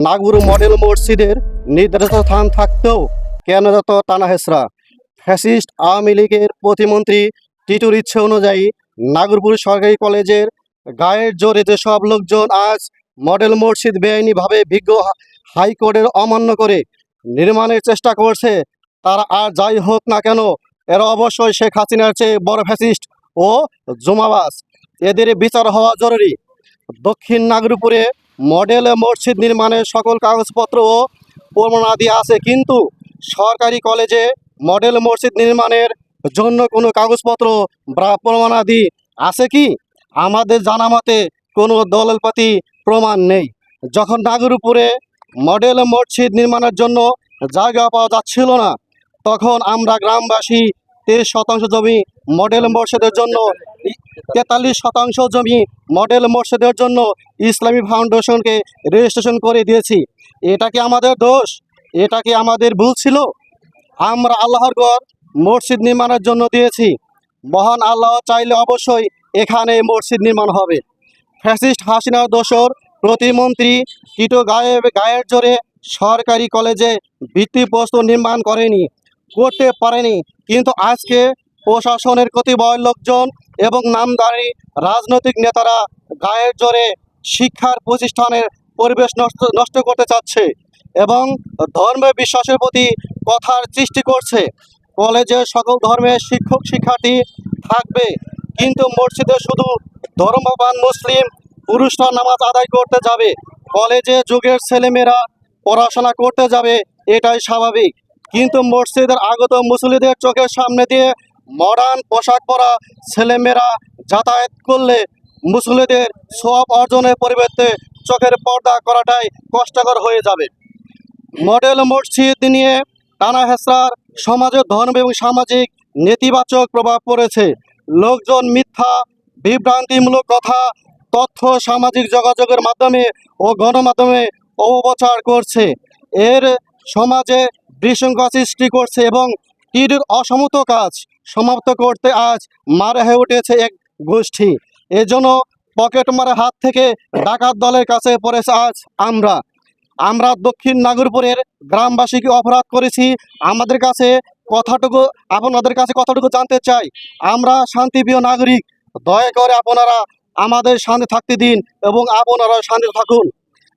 Nagpur model মসজিদের নির্ধারিত স্থান থাকতেও কেন যত টানা হেসরা ফ্যাসিস্ট আওয়ামী লীগের প্রতিমন্ত্রী টিটুর ইচ্ছে অনুযায়ী নাগরপুর সরকারি কলেজের গায়ের জোরে যেসব লোকজন আজ মডেল মসজিদ বেআইনিভাবে বিজ্ঞ হাইকোর্টের অমান্য করে নির্মাণের চেষ্টা করছে। তারা আর যাই হোক না কেন, এরা অবশ্যই শেখ হাসিনার চেয়ে বড় ফ্যাসিস্ট ও জুমাবাস এদের বিচার হওয়া জরুরি। দক্ষিণ নাগরপুরে মডেল মসজিদ নির্মাণের সকল কাগজপত্র ও প্রমাণাদি আছে, কিন্তু সরকারি কলেজে মডেল মসজিদ নির্মাণের জন্য কোনো কাগজপত্র বা প্রমাণাদি আছে কি? আমাদের জানা মতে কোনো দলপাতি প্রমাণ নেই। যখন নাগরপুরে মডেল মসজিদ নির্মাণের জন্য জায়গা পাওয়া যাচ্ছিল না, তখন আমরা গ্রামবাসী তেইশ শতাংশ জমি মডেল মসজিদের জন্য, তেতাল্লিশ শতাংশ জমি মডেল মসজিদের জন্য ইসলামী ফাউন্ডেশনকে রেজিস্ট্রেশন করে দিয়েছি। এটা কি আমাদের দোষ? এটা কি আমাদের ভুল ছিল? আমরা আল্লাহর ঘর মসজিদ নির্মাণের জন্য দিয়েছি। মহান আল্লাহ চাইলে অবশ্যই এখানে মসজিদ নির্মাণ হবে। ফ্যাসিস্ট হাসিনার দোসর প্রতিমন্ত্রী কিটো গায়ে গায়ের জোরে সরকারি কলেজে ভিত্তিপ্রস্তর নির্মাণ করেনি। করতে পারেনি। কিন্তু আজকে প্রশাসনের কতিপয় লোকজন এবং নামদারি রাজনৈতিক নেতারা গায়ের জোরে শিক্ষার প্রতিষ্ঠানের পরিবেশ নষ্ট নষ্ট করতে চাচ্ছে এবং ধর্মের বিশ্বাসের প্রতি কথার সৃষ্টি করছে। কলেজে সকল ধর্মের শিক্ষক, শিক্ষার্থী থাকবে, কিন্তু মসজিদে শুধু ধর্মবান মুসলিম পুরুষরা নামাজ আদায় করতে যাবে। কলেজে যুগের ছেলেমেয়েরা পড়াশোনা করতে যাবে, এটাই স্বাভাবিক। কিন্তু মসজিদের আগত মুসলিদের চোখের সামনে দিয়ে মডার্ন পোশাক পরা ছেলেমেয়েরা যাতায়াত করলে মুসলিদের সব অর্জনের পরিবর্তে চোখের পর্দা করাটাই কষ্টকর হয়ে যাবে। মডেল মসজিদ নিয়ে টানা হেসরার সমাজের ধর্ম এবং সামাজিক নেতিবাচক প্রভাব পড়েছে। লোকজন মিথ্যা, বিভ্রান্তিমূলক কথা, তথ্য, সামাজিক যোগাযোগের মাধ্যমে ও গণমাধ্যমে অপপ্রচার করছে। এর সমাজে বিশৃঙ্খলা সৃষ্টি করছে এবং টিডির অসমত কাজ সমাপ্ত করতে আজ মারা হয়ে উঠেছে এক গোষ্ঠী। এজন্য পকেট মারা হাত থেকে ডাকাত দলের কাছে পড়েছে আজ আমরা। আমরা দক্ষিণ নাগরপুরের গ্রামবাসীকে অপরাধ করেছি। আমাদের কাছে কথাটুকু, আপনাদের কাছে কথাটুকু জানতে চাই। আমরা শান্তিপ্রিয় নাগরিক, দয়া করে আপনারা আমাদের শান্তি থাকতে দিন এবং আপনারা শান্তিতে থাকুন।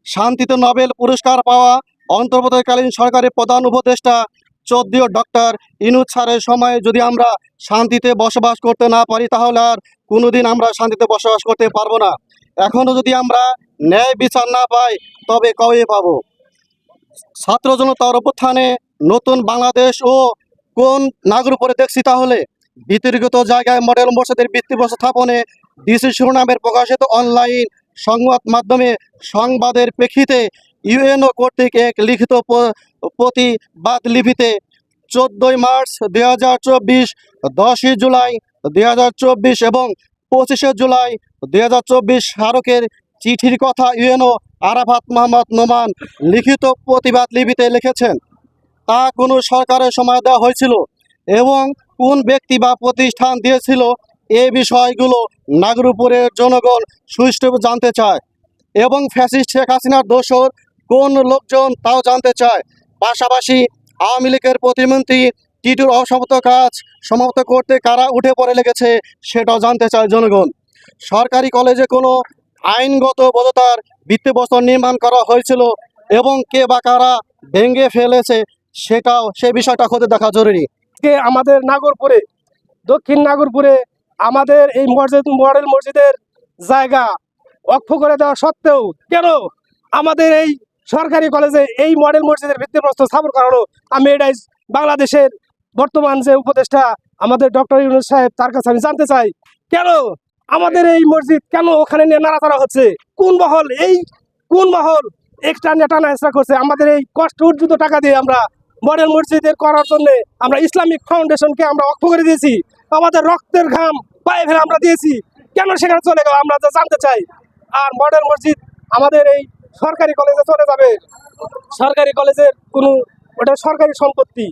শান্তিতে নোবেল পুরস্কার পাওয়া অন্তর্বর্তীকালীন সরকারের প্রধান উপদেষ্টা চোদ্দীয় ডক্টর ইনুজ স্যারের সময় যদি আমরা শান্তিতে বসবাস করতে না পারি, তাহলে আর কোনোদিন আমরা শান্তিতে বসবাস করতে পারব না। এখনও যদি আমরা ন্যায় বিচার না পাই, তবে কবে পাবো? ছাত্র জনতার অভ্যুত্থানে নতুন বাংলাদেশ ও কোন নাগর উপরে দেখছি তাহলে? বিতর্কিত জায়গায় মডেল মসজিদের ভিত্তি স্থাপনে ডিসি শিরোনামের প্রকাশিত অনলাইন সংবাদ মাধ্যমে সংবাদের প্রেক্ষিতে ইউএনও কর্তৃক এক লিখিত প- প্রতিবাদ লিপিতে চোদ্দোই মার্চ দুই হাজার চব্বিশ, দশই জুলাই দুই হাজার চব্বিশ এবং পঁচিশে জুলাই দুই হাজার চব্বিশ স্মারকের চিঠির কথা ইউএনও আরাফাত মোহাম্মদ নোমান লিখিত প্রতিবাদ লিপিতে লিখেছেন। তা কোনো সরকারের সময় দেওয়া হয়েছিল এবং কোন ব্যক্তি বা প্রতিষ্ঠান দিয়েছিল এ বিষয়গুলো নাগরপুরের জনগণ সুষ্ঠুভাবে জানতে চায় এবং ফ্যাসিস্ট শেখ হাসিনার দোষর কোন লোকজন তাও জানতে চায়। পাশাপাশি আওয়ামী লীগের প্রতিমন্ত্রী টিটুর অসমাপ্ত কাজ সমাপ্ত করতে কারা উঠে পড়ে লেগেছে সেটাও জানতে চায় জনগণ। সরকারি কলেজে কোনো আইনগত বৈধতার ভিত্তিবস্তর নির্মাণ করা হয়েছিল এবং কে বা কারা ভেঙে ফেলেছে সেটাও সে বিষয়টা খোঁজে দেখা জরুরি। আজকে আমাদের নাগরপুরে, দক্ষিণ নাগরপুরে আমাদের এই মসজিদ, মডেল মসজিদের জায়গা অক্ষ করে দেওয়া সত্ত্বেও কেন আমাদের এই সরকারি কলেজে এই মডেল মসজিদের ভিত্তিপ্রস্তর স্থাপন করানো আমি এটাই বাংলাদেশের বর্তমান যে উপদেষ্টা আমাদের ডক্টর ইউনুস সাহেব, তার কাছে আমি জানতে চাই, কেন আমাদের এই মসজিদ কেন ওখানে নিয়ে নাড়াচাড়া হচ্ছে? কোন মহল? এই কোন মহল? এক্সট্রা নেটানা এক্সট্রা করছে। আমাদের এই কষ্ট উর্জিত টাকা দিয়ে আমরা মডেল মসজিদের করার জন্য আমরা ইসলামিক ফাউন্ডেশনকে আমরা অক্ষ করে দিয়েছি। আমাদের রক্তের ঘাম পায়ে ফেলে আমরা দিয়েছি। কেন সেখানে চলে গেল? আমরা যা জানতে চাই। আর মডেল মসজিদ আমাদের এই সরকারি কলেজে চলে যাবে। সরকারি কলেজের কোনো, ওটা সরকারি সম্পত্তি।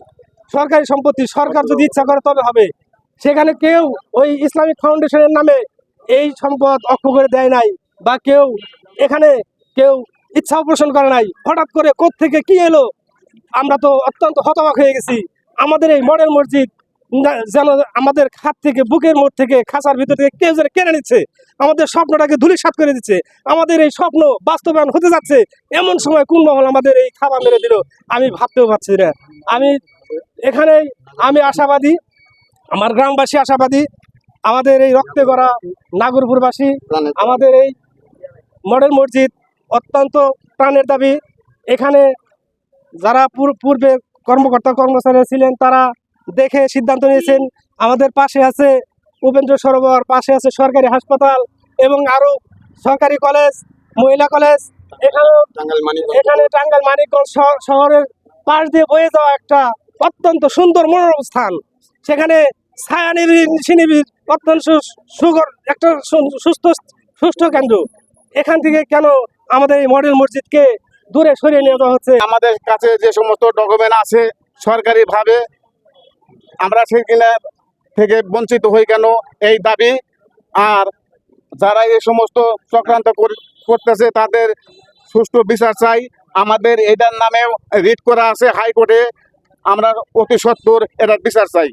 সরকারি সম্পত্তি, সরকার যদি ইচ্ছা করে তবে হবে। সেখানে কেউ ওই ইসলামিক ফাউন্ডেশনের নামে এই সম্পদ অক্ষ করে দেয় নাই বা কেউ এখানে কেউ ইচ্ছা পোষণ করে নাই। হঠাৎ করে থেকে কি এলো? আমরা তো অত্যন্ত হতবাক হয়ে গেছি। আমাদের এই মডেল মসজিদ যেন আমাদের খাত থেকে, বুকের মোড় থেকে, খাঁচার ভিতর থেকে কেউ যেন কেড়ে নিচ্ছে। আমাদের স্বপ্নটাকে ধুলিসাৎ করে দিচ্ছে। আমাদের এই স্বপ্ন বাস্তবায়ন হতে যাচ্ছে। এমন সময় কোন মহল আমাদের এই খাবার মেরে দিল? আমি ভাবতেও পারছি না। আমি এখানে আমি আশাবাদী, আমার গ্রামবাসী আশাবাদী, আমাদের এই রক্তে গড়া নাগরপুরবাসী, আমাদের এই মডেল মসজিদ অত্যন্ত প্রাণের দাবি। এখানে যারা পূর- পূর্বে কর্মকর্তা কর্মচারী ছিলেন, তারা দেখে সিদ্ধান্ত নিয়েছেন। আমাদের পাশে আছে উপেন্দ্র সরোবর পাশে আছে সরকারি হাসপাতাল এবং আরও সরকারি কলেজ মহিলা কলেজ। এখানেও এখানে টাঙ্গাইল মানিকগঞ্জ শহরের পাশ দিয়ে বয়ে যাওয়া একটা অত্যন্ত সুন্দর মনোরম স্থান। সেখানে ছায়া নিবিড় নিশিনিবিড় অত্যন্ত সুগর একটা সুস্থ সুস্থ কেন্দ্র। এখান থেকে কেন আমাদের এই মডেল মসজিদকে দূরে সরিয়ে নিয়ে যাওয়া হচ্ছে? আমাদের কাছে যে সমস্ত ডকুমেন্ট আছে সরকারিভাবে আমরা সেখানে থেকে বঞ্চিত হই কেন? এই দাবি। আর যারা এই সমস্ত চক্রান্ত করতেছে, তাদের সুষ্ঠু বিচার চাই। আমাদের এটার নামেও রিট করা আছে হাইকোর্টে। আমরা অতি সত্তর এটার বিচার চাই।